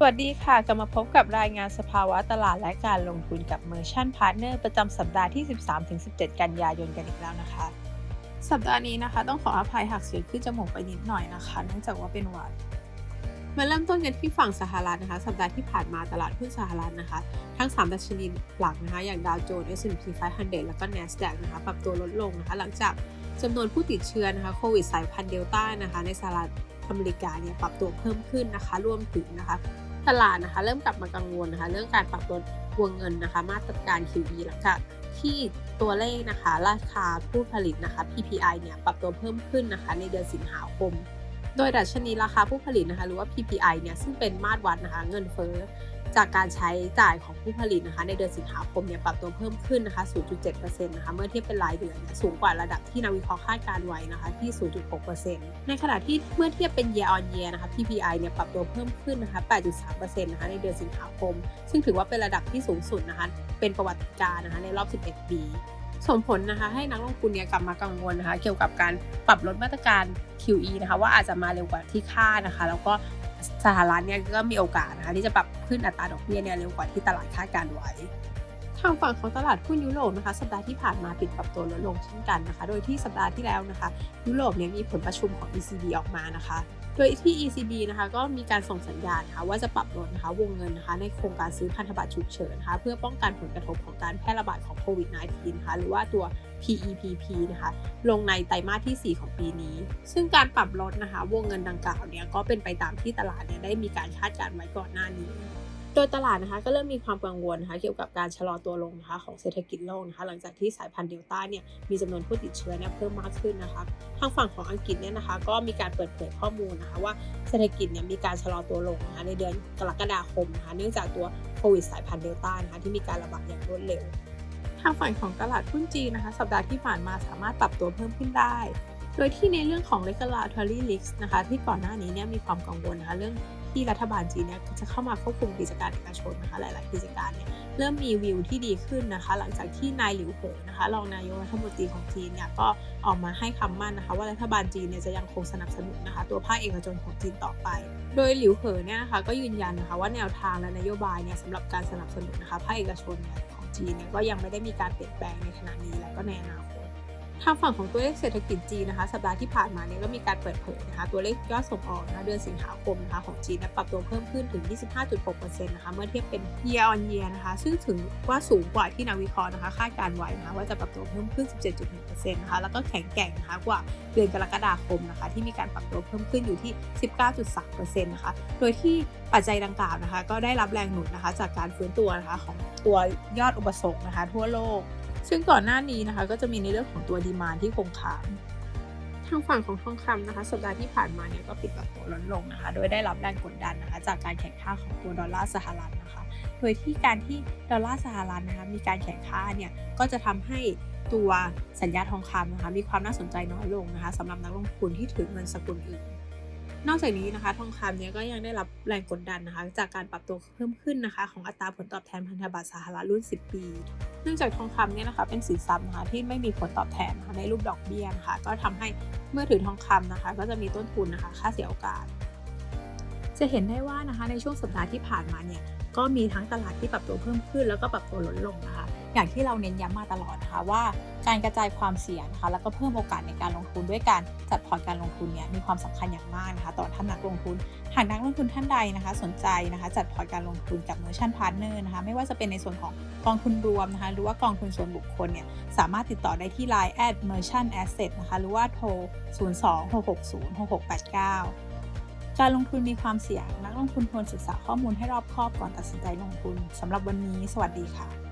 สวัสดีค่ะ กลับมาพบกับรายงานสภาวะตลาดและการลงทุนกับ Merchant Partner ประจำสัปดาห์ที่ 13-17 กันยายนกันอีกแล้วนะคะ สัปดาห์นี้นะคะต้องขออภัยหากเสียงขึ้นจมูกไปนิดหน่อยนะคะ เนื่องจากว่าเป็นหวัดมาเริ่มต้นกันที่ฝั่งสหรัฐนะคะ สัปดาห์ที่ผ่านมาตลาดหุ้นสหรัฐนะคะ ทั้ง 3 ดัชนีหลักนะคะ อย่างดาวโจนส์ S&P 500 แล้วก็ NASDAQ นะคะปรับตัวลดลงนะคะ หลังจากจำนวนผู้ติดเชื้อนะคะโควิดสายพันธุ์เดลต้านะคะในสหรัฐอเมริกาเนี่ยปรับตัวเพิ่มขึ้นนะคะรวมถึงนะคะ ตลาดนะคะ เริ่มกลับมากังวลนะคะ เรื่องการปรับลดวงเงินนะคะ มาตรการ QE หลังจากที่ตัวเลขนะคะ ราคาผู้ผลิตนะคะ PPI เนี่ยปรับตัวเพิ่มขึ้นนะคะ ในเดือนสิงหาคม โดยดัชนีราคาผู้ผลิตนะคะ หรือว่า PPI เนี่ยซึ่งเป็นมาตรวัดนะคะ เงินเฟ้อ จากการใช้จ่ายของผู้ผลิตนะคะในเดือนสิงหาคมเนี่ยปรับตัวเพิ่มขึ้นนะคะ 0.7%นะคะเมื่อเทียบเป็นรายเดือนเนี่ยสูงกว่าระดับที่นักวิเคราะห์คาดการไว้นะคะที่ 0.6%ในขณะที่เมื่อเทียบเป็น year on year นะคะ PPI เนี่ยปรับตัวเพิ่มขึ้นนะคะ 8.3%นะคะในเดือนสิงหาคม ซึ่งถือว่าเป็นระดับที่สูงสุดนะคะเป็นประวัติการนะคะในรอบ 11 ปีส่งผลนะคะให้นักลงทุนเนี่ยกลับมากังวลนะคะ เกี่ยวกับการปรับลดมาตรการ QE นะคะว่าอาจจะมาเร็วกว่าที่คาดนะคะ แล้วก็ สหรัฐเนี่ยก็มีโอกาสนะคะที่จะปรับขึ้นอัตราดอกเบี้ยเนี่ยเร็วกว่าที่ตลาดคาดการไว้ ทางฝั่งของตลาดหุ้นยุโรปนะคะสัปดาห์ที่ผ่านมาปิดปรับตัวลดลงเช่นกันนะคะ โดยที่สัปดาห์ที่แล้วนะคะยุโรปเนี่ยมีผลประชุมของ ECB ออกมานะคะโดยที่ ECB นะคะก็มีการส่งสัญญาณนะคะว่าจะปรับลดนะคะวงเงินนะคะในโครงการซื้อพันธบัตรฉุกเฉินนะคะเพื่อป้องกันผลกระทบของการแพร่ระบาดของโควิด -19 นะคะหรือว่าตัว PEPP นะคะ ลงในไตรมาสที่ 4 ของปีนี้ ซึ่งการปรับลดนะคะ วงเงินดังกล่าวเนี่ยก็เป็นไปตามที่ตลาดเนี่ยได้มีการคาดการณ์ไว้ก่อนหน้านี้โดยตลาดนะคะก็เริ่มมีความกังวลนะคะเกี่ยวกับการชะลอตัวลงนะคะของเศรษฐกิจโลกนะคะหลังจากที่สายพันธุ์เดลต้าเนี่ยมีจำนวนผู้ติดเชื้อเนี่ยเพิ่มมากขึ้นนะคะทางฝั่งของอังกฤษเนี่ยนะคะก็มีการเปิดเผยข้อมูลนะคะว่าเศรษฐกิจเนี่ยมีการชะลอตัวลงนะคะในเดือนกรกฎาคมนะคะเนื่องจากตัวโควิดสายพันธุ์เดลต้านะคะที่มีการระบาดอย่างรวดเร็ว ทางฝั่งของตลาดหุ้นจีนนะคะ สัปดาห์ที่ผ่านมาสามารถปรับตัวเพิ่มขึ้นได้ โดยที่ในเรื่องของ regulatory risk นะคะที่ก่อนหน้านี้เนี่ยมีความกังวลนะคะเรื่องที่รัฐบาลจีนเนี่ยจะเข้ามาควบคุมกิจการเอกชนนะคะหลาย ๆ กิจการเนี่ยเริ่มมีวิวที่ดีขึ้นนะคะ หลังจากที่นายหลิวเหอนะคะรองนายกรัฐมนตรีของจีนเนี่ยก็ออกมาให้คำมั่นนะคะ ว่ารัฐบาลจีนเนี่ยจะยังคงสนับสนุนนะคะ ตัวภาคเอกชนของจีนต่อไป โดยหลิวเหอเนี่ยนะคะก็ยืนยันนะคะว่าแนวทางและนโยบายเนี่ยสำหรับการสนับสนุนนะคะภาคเอกชนเนี่ย จีนเนี่ยก็ยังไม่ได้มีการเปลี่ยนแปลงในขณะนี้และก็ในอนาคต ทางฝั่งของตัวเลขเศรษฐกิจจีนนะคะ สัปดาห์ที่ผ่านมาเนี่ยก็มีการเปิดเผยนะคะ ตัวเลขยอดส่งออกนะคะเดือนสิงหาคมนะคะของจีนปรับตัวเพิ่มขึ้นถึง 25.6%นะคะเมื่อเทียบเป็น year on year นะคะ ซึ่งถือว่าสูงกว่าที่นักวิเคราะห์นะคะคาดการไว้นะคะว่าจะปรับตัวเพิ่มขึ้น 17.1%นะคะแล้วก็แข็งแกร่งนะคะกว่าเดือนกรกฎาคมนะคะ ที่มีการปรับตัวเพิ่มขึ้นอยู่ที่ 19.3%นะคะโดยที่ปัจจัยดังกล่าวนะคะ ก็ได้รับแรงหนุนนะคะ จากการฟื้นตัวนะคะของตัวยอดอุปสงค์นะคะ ทั่วโลก ซึ่งก่อนหน้านี้นะคะก็จะมีในเรื่องของตัวดีมานที่คงค้างทางฝั่งของทองคำนะคะ สัปดาห์ที่ผ่านมาเนี่ยก็ปิดปรับตัวลดลงนะคะ โดยได้รับแรงกดดันนะคะจากการแข่งข้าของตัวดอลลาร์สหรัฐนะคะ โดยที่การที่ดอลลาร์สหรัฐนะคะมีการแข่งข้าเนี่ยก็จะทำให้ตัวสัญญาทองคำนะคะมีความน่าสนใจน้อยลงนะคะสำหรับนักลงทุนที่ถือเงินสกุลอื่น นอกจากนี้นะคะ ทองคำเนี่ยก็ยังได้รับแรงกดดันนะคะ จากการปรับตัวเพิ่มขึ้นนะคะ ของอัตราผลตอบแทนพันธบัตรสหรัฐรุ่น 10 ปี เนื่องจากทองคำเนี่ยนะคะเป็นสินทรัพย์นะคะที่ไม่มีผลตอบแทนนะคะในรูปดอกเบี้ยนะคะก็ทำให้เมื่อถือทองคำนะคะ ก็จะมีต้นทุนนะคะ ค่าเสียโอกาส จะเห็นได้ว่านะคะในช่วงสัปดาห์ที่ผ่านมาเนี่ยก็มีทั้งตลาดที่ปรับตัวเพิ่มขึ้น แล้วก็ปรับตัวลดลงนะคะ อย่างที่เราเน้นย้ำมาตลอดนะคะว่าการกระจายความเสี่ยงนะคะแล้วก็เพิ่มโอกาสในการลงทุนด้วยการจัดพอร์ตการลงทุนเนี่ยมีความสำคัญอย่างมากนะคะต่อท่านนักลงทุน หากนักลงทุนท่านใดนะคะ สนใจนะคะจัดพอร์ตการลงทุนกับ Merchant Partner นะคะไม่ว่าจะเป็นในส่วนของกองทุนรวมนะคะหรือว่ากองทุนส่วนบุคคลเนี่ยสามารถติดต่อได้ที่ Line at merchant asset นะคะหรือว่าโทร 02-660-6689การลงทุนมีความเสี่ยง นักลงทุนควรศึกษาข้อมูลให้รอบคอบก่อนตัดสินใจลงทุน สำหรับวันนี้ สวัสดีค่ะ